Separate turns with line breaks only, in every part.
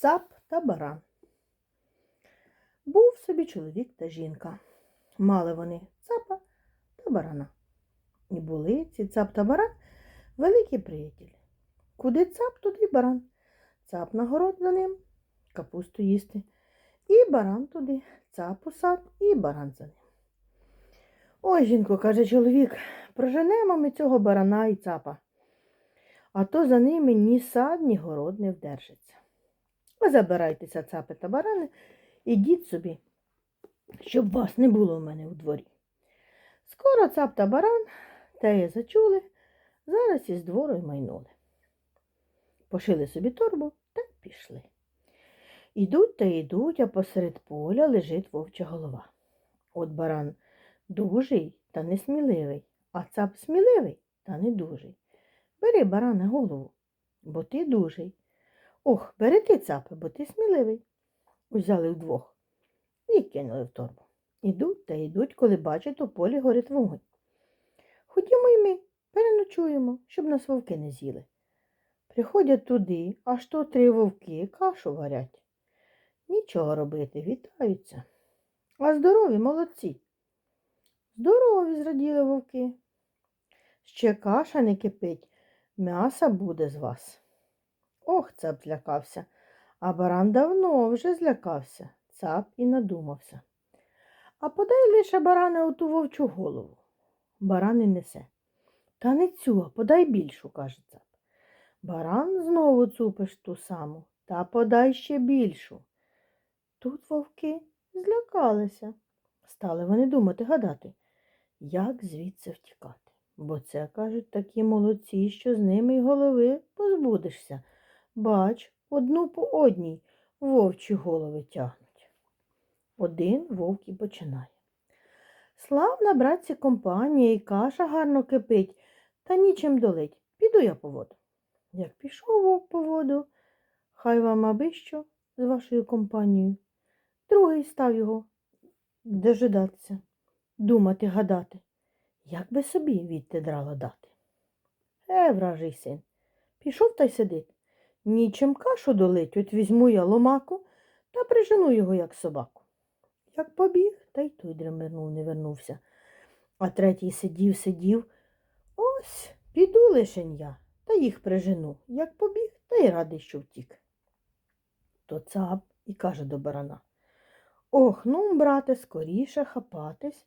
Цап та баран. Був собі чоловік та жінка. Мали вони цапа та барана. І були ці цап та баран великі приятелі. Куди цап, туди баран. Цап на город за ним, капусту їсти. І баран туди, цап у сад, і баран за ним. Ой, жінко, каже чоловік, проженемо ми цього барана і цапа, а то за ними ні сад, ні город не вдержиться. Ви забирайтеся, цапи та барани, ідіть собі, щоб вас не було в мене у дворі. Скоро цап та баран теє зачули, зараз із двору й майнули. Пошили собі торбу та пішли. Ідуть та йдуть, а посеред поля лежить вовча голова. От баран дужий та несміливий, а цап сміливий та не дужий. Бери, баране, голову, бо ти дужий. Ох, бери ти цапи, бо ти сміливий. Узяли вдвох і кинули в торбу. Ідуть та йдуть, коли бачать у полі горить вогонь. Ходімо й ми, переночуємо, щоб нас вовки не з'їли. Приходять туди, аж то три вовки кашу варять. Нічого робити, вітаються. А здорові молодці. Здорові, зраділи вовки. Ще каша не кипить, м'яса буде з вас. Ох, цап злякався, а баран давно вже злякався, цап і надумався. А подай лише баране оту вовчу голову. Баран і несе. Та не цю, а подай більшу, каже цап. Баран знову цупиш ту саму, та подай ще більшу. Тут вовки злякалися. Стали вони думати, гадати, як звідси втікати. Бо це, кажуть, такі молодці, що з ними й голови позбудешся. Бач, одну по одній вовчі голови тягнуть. Один вовк і починає. Славна, братці, компанія, і каша гарно кипить, та нічим долить. Піду я по воду. Як пішов вовк по воду, хай вам аби що з вашою компанією. Другий став його дожидатися, думати, гадати, як би собі відти драла дати. Е, вражий син, пішов та й сидить. Нічим кашу долить, от візьму я ломаку та прижену його, як собаку. Як побіг, та й той дремирнув, не вернувся. А третій сидів, сидів. Ось піду лишень я, та їх прижену. Як побіг, та й радий, що втік. То цап і каже до барана. Ох, ну, брате, скоріше хапатись,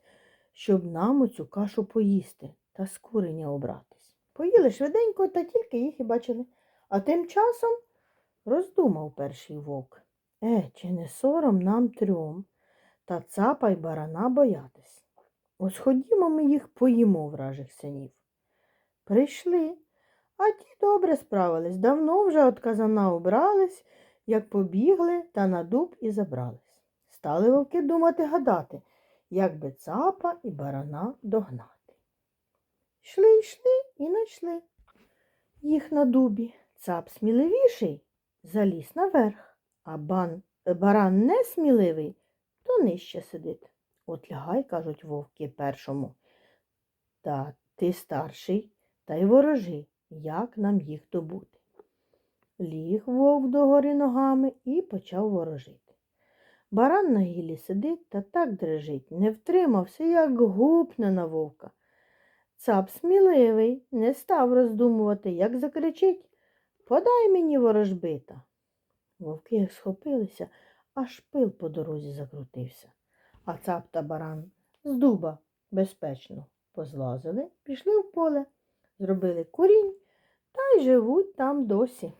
щоб нам оцю кашу поїсти та з куреня обратись. Поїли швиденько, та тільки їх і бачили. А тим часом роздумав перший вовк. Е, чи не сором нам трьом та цапа й барана боятись? Ось ходімо ми їх поїмо, вражих синів. Прийшли, а ті добре справились, давно вже от казана убрались, як побігли та на дуб і забрались. Стали вовки думати гадати, як би цапа і барана догнати. Йшли, йшли і найшли їх на дубі. Цап сміливіший заліз наверх, а бан, баран несміливий, то нижче сидить. От лягай, кажуть вовки першому. Та ти старший, та й ворожи, як нам їх добути. Ліг вовк догори ногами і почав ворожити. Баран на гілі сидить та так дрижить, не втримався, як гупне на вовка. Цап сміливий, не став роздумувати, як закричить Подай мені ворожбита. Вовки схопилися, аж пил по дорозі закрутився. А цап та баран з дуба безпечно позлазили, пішли в поле, зробили курінь та й живуть там досі.